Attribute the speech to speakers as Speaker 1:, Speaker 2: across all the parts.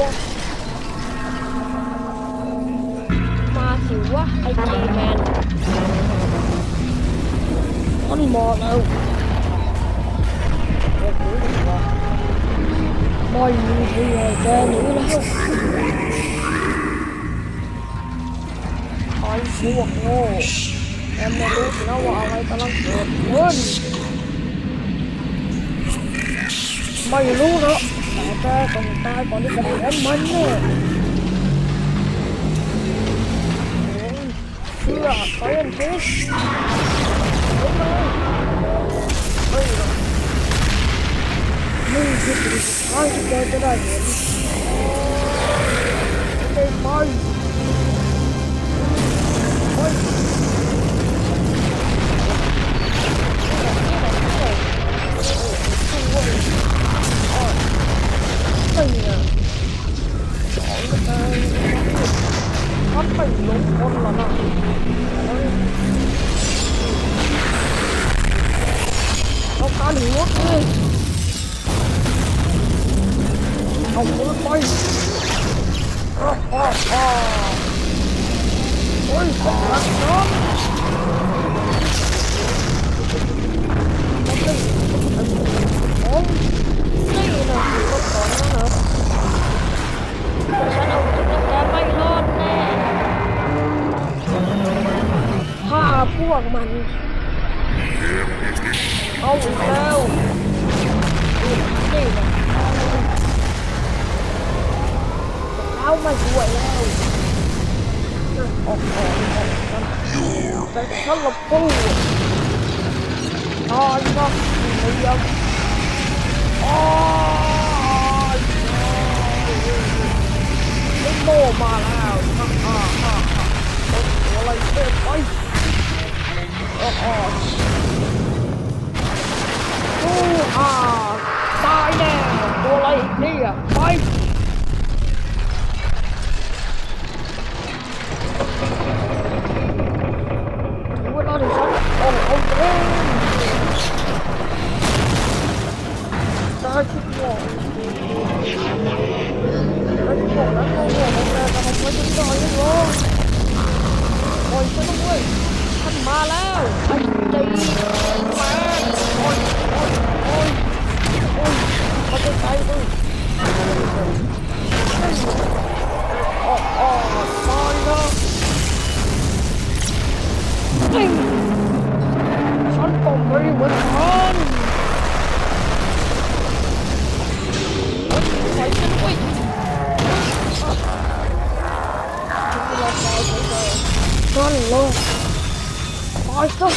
Speaker 1: วะมาสิวะไอ้เจแมนมันมาแล้วโอ้โหวะไม่มีใครแกหนีแล้วไอ้พวกโง่แกไม่รู้นะว่าอะไรกำลังเกิดขึ้นไม่รู้นะ แต่แกต้องตายก่อนที่จะเห็นมันเนี่ยโอ้ยเชื่อไซเอนทิสเห็นไหมเฮ้ยนี่คือสิ่งสุดท้ายที่แกจะได้เห็นได้ไหม เนี่นะสองก็ได้พัดไปลงคนละนะเอาการหนีรถเลยเอาปืนไปอ้าวอ้าอ้าโอ้ยสักัดน้ำ เอามาช่วยแล้วออกออกออกกันแต่ฉันละปูตายนะเรียมอ้ายลิโมมาแล้วฮ่าฮ่าฮ่าฮ่าอะไรเกิดไปโอ้าวโอ้อาตา อีกเนี่ยไปถึงเวลาที่ฉันต้องเอาเองได้คิดว่าได้คิดว่าแล้วก็ว่ามันจะทำให้ฉันได้ยังไงปล่อยฉันด้วยฉันมาแล้วไอ้ใจแมนโอ้ยโอ้ยโอ้ยโอ้ย ต้องไม่เหมือนกันปล่อยฉันด้วยถึงเวลาตายของแกตายซะ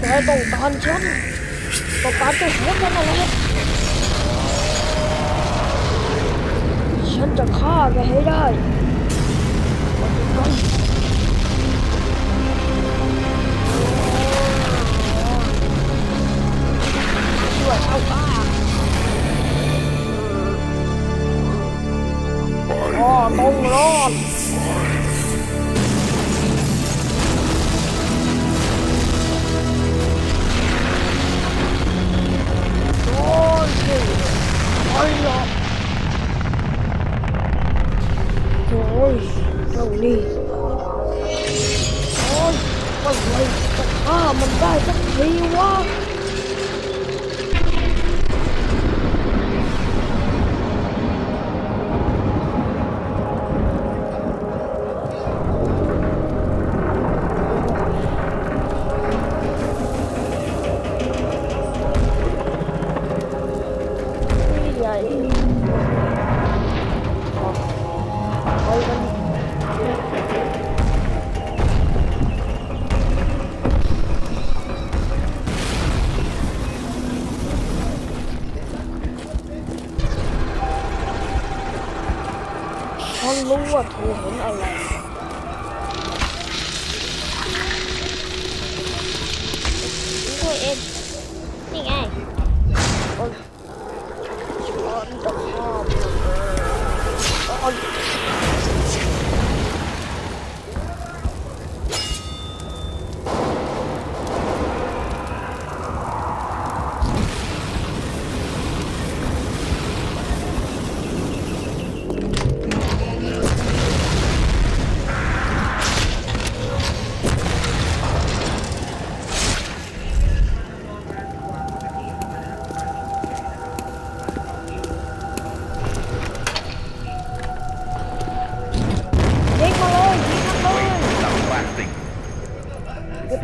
Speaker 1: แกต้องการฉันต้องการจะเสียฉันอะไรฉันจะฆ่าแกให้ได้ อ้ยเจ้านี่โอ้ยเมื่อไหรจะฆ่ามันได้สักทีวะ รู้ว่าเธอเห็นอะไร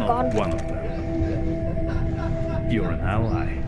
Speaker 2: not one of them. You're an ally.